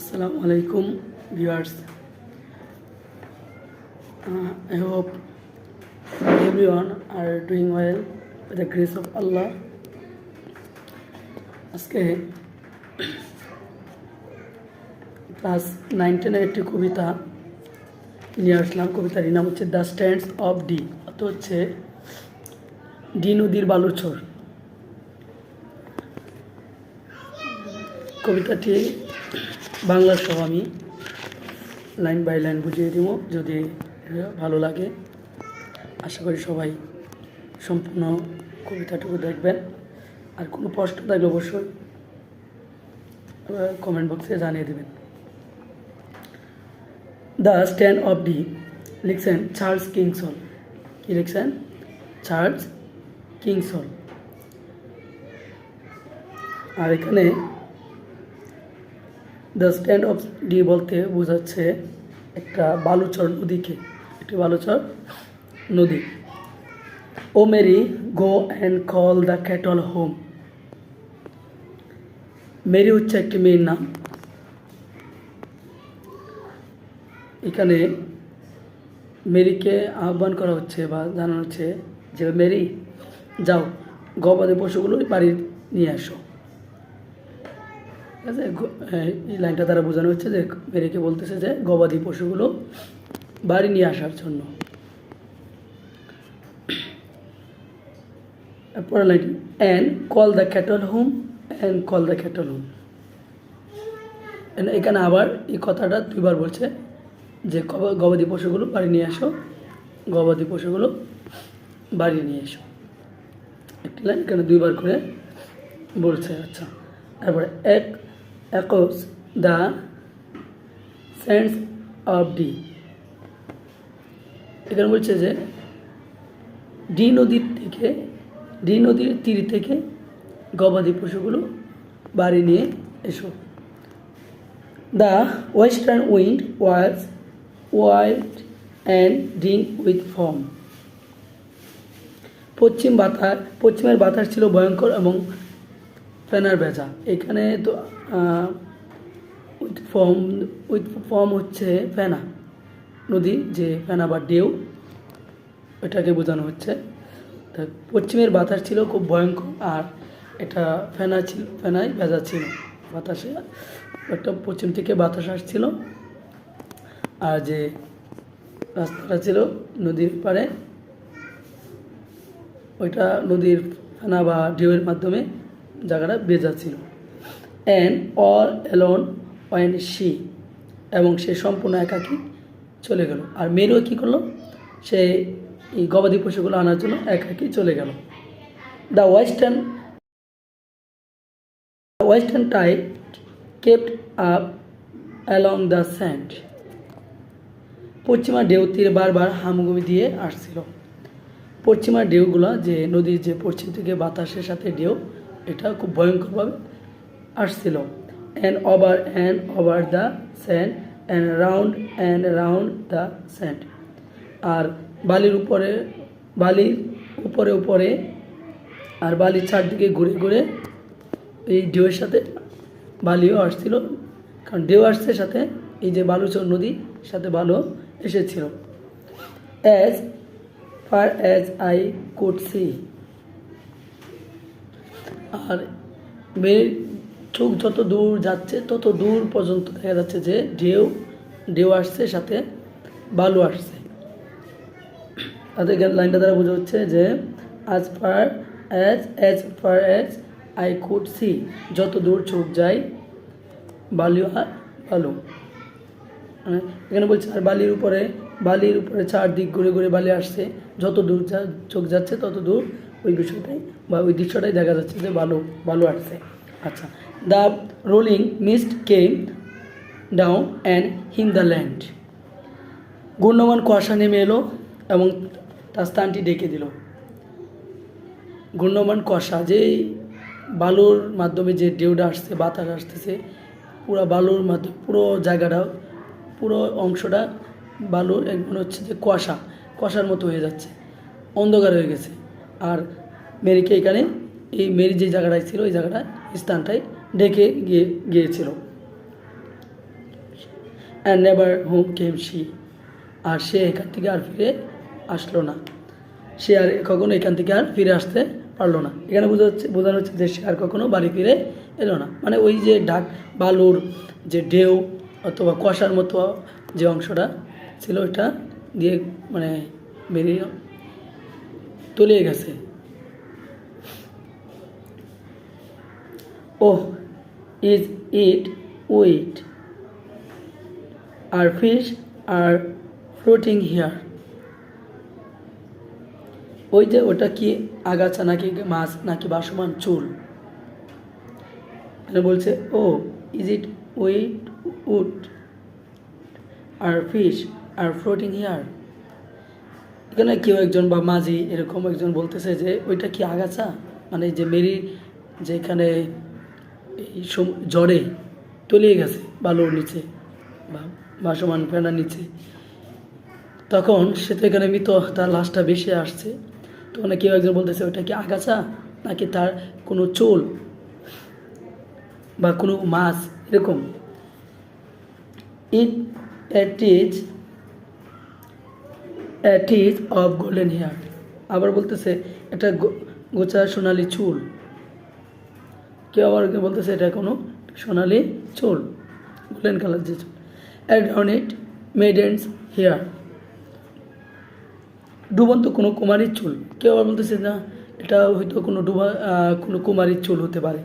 আসসালামু আলাইকুম, viewers. I hope everyone are doing well the grace of Allah আজকে class নাইনটিনের একটি কবিতা নিয়ে আসলাম। কবিতার নাম হচ্ছে দ্য স্ট্যান্ডস অফ ডি অত হচ্ছে ডি নদীর বালুচর কবিতাটি বাংলা সহ আমি লাইন বাই লাইন বুঝিয়ে দিব, যদি ভালো লাগে। আশা করি সবাই সম্পূর্ণ কবিতাটুকু দেখবেন। আর কোনো প্রশ্ন থাকলে অবশ্যই কমেন্ট বক্সে জানিয়ে দেবেন। দ্য স্ট্যান্ড অফ ডি লিখছেন চার্লস কিংসল কী লিখছেন? চার্লস কিংসল আর এখানে দ্য স্ট্যান্ড অফ ডি বলতে বোঝাচ্ছে একটা বালুচর নদীকে। একটি বালুচর নদী। ও Mary, go and call the cattle home. Mary হচ্ছে একটি মেয়ের নাম। এখানে মেরিকে আহ্বান করা হচ্ছে বা জানানো হচ্ছে যে, মেরি, যাও, গবাদি পশুগুলো বাড়ি নিয়ে আসো। আছে এই লাইনটা দ্বারা বোঝানো হচ্ছে যে মেরিকে বলতেছে যে গবাদি পশুগুলো বাড়ি নিয়ে আসার জন্য। পরের line and call the cattle home and call the cattle home এখানে আবার এই কথাটা দুইবার বলছে যে গবাদি পশুগুলো বাড়ি নিয়ে আসো, গবাদি পশুগুলো বাড়ি নিয়ে এসো। একটি লাইন এখানে দুইবার করে বলছে আচ্ছা। তারপরে, এক একস দ্য সেন্স অফ ডি এখানে বলছে যে ডি নদীর থেকে ডি নদীর তীর থেকে গবাদি পশুগুলো বাড়ি নিয়ে এসো। The western wind was wild and drink with foam পশ্চিম বাতাস, পশ্চিমের বাতাস ছিল ভয়ঙ্কর এবং ফেনার ভেজা এখানে তো উইথ ফর্ম উইথ ফর্ম হচ্ছে ফেনা নদী, যে ফেনা বা ডেউ এটাকে বোঝানো হচ্ছে। তা পশ্চিমের বাতাস ছিল খুব ভয়ঙ্কর, আর এটা ফেনা ছিল ফেনায় ভেজা ছিল বাতাসে। একটা পশ্চিম থেকে বাতাস আসছিল, আর যে রাস্তাটা ছিল নদীর পাড়ে, ওইটা নদীর ফেনা বা ঢেউয়ের মাধ্যমে জায়গাটা বেজা ছিল। And all alone went she এবং সে সম্পূর্ণ একাকী চলে গেল। আর মেয়েরও কী করল? সে এই গবাদি পশুগুলো আনার জন্য একাকী চলে গেল। The western western tide crept up along the sand. পশ্চিমা ঢেউ তীরে বারবার হামগুমি দিয়ে আসছিল। পশ্চিমা ঢেউগুলো যে নদীর যে পশ্চিম থেকে বাতাসের সাথে ঢেউ এটা খুব ভয়ঙ্করভাবে আসছিল। And over and over the sand and round and round the sand আর বালির উপরে বালির উপরে উপরে, আর বালির চারদিকে ঘুরে ঘুরে এই ঢেউয়ের সাথে বালিও আসছিল। কারণ ঢেউ আসছে সাথে এই যে বালুচর নদী সাথে বালু এসেছিল। As far as I could see আর মেয়ের চোখ যত দূর যাচ্ছে, তত দূর পর্যন্ত দেখা যাচ্ছে যে ঢেউ ঢেউ আসছে, সাথে বালু আসছে। তাদের লাইনটা দ্বারা বোঝা হচ্ছে যে আজ far as as far as I could see যত দূর চোখ যায় বালু আর বালু। মানে এখানে বলছে, আর বালির উপরে বালির উপরে চারদিক ঘুরে ঘুরে বালি আসছে, যত দূর যা চোখ যাচ্ছে, তত দূর ওই বিষয়টাই বা ওই দৃশ্যটাই দেখা যাচ্ছে যে বালু বালু আসছে। আচ্ছা। The rolling mist came down and hid the land ঘূর্ণমান কুয়াশা নেমে এলো এবং তার স্থানটি ডেকে দিল। ঘূর্ণমান কুয়াশা যে বালুর মাধ্যমে যে ঢেউটা আসছে বাতাস আসতেছে পুরো বালুর মাধ্যমে পুরো জায়গাটা পুরো অংশটা বালুর মনে হচ্ছে যে কুয়াশা কুয়াশার মতো হয়ে যাচ্ছে। অন্ধকার হয়ে গেছে। আর মেরিকে এখানে এই মেরি যে জায়গাটায় ছিল, ওই জায়গাটায় স্থানটায় ডেকে গিয়ে, গিয়েছিল। And never home came she আর সে এখান থেকে আর ফিরে আসলো না। সে আর কখনো এখান থেকে আর ফিরে আসতে পারল না। এখানে বোঝা হচ্ছে বোঝানো হচ্ছে যে সে আর কখনো বাড়ি ফিরে এলো না। মানে ওই যে ডাক বালুর যে ঢেউ অথবা কষার মতো যে অংশটা ছিল, ওইটা দিয়ে মানে বেরিয়ে তলিয়ে গেছে। ও is it weed? Or fish or floating hair? ওই যে ওটা কি আগাছা নাকি মাছ নাকি বাসমান চুল? মানে বলছে ও is it weed wood or fish or floating hair? এখানে কেউ একজন বা মাঝি এরকম একজন বলতেছে যে, ওইটা কি আগাছা? মানে যে মেরি যেখানে এই জ্বরে তলিয়ে গেছে বালুর নিচে বা বাসমান ফেনার নিচে। তখন সে তো এখানে মৃত, তার লাশটা বেশি আসছে। তখন কেউ একজন বলতেছে, ওইটা কি আগাছা? নাকি তার কোনো চোল বা কোনো মাছ? এরকম। It at is at is of golden hair আবার বলতেছে, এটা গো- গোছা সোনালি চুল। কেউ আবার বলতেছে, এটা কোনো সোনালি চুল। গোল্ডেন কালার যে চুল। Add on it maiden's hair ডুবন্ত কোনো কুমারীর চুল। কেউ আবার বলতেছে, না, এটা হয়তো কোনো ডুবা কোনো কুমারীর চুল হতে পারে।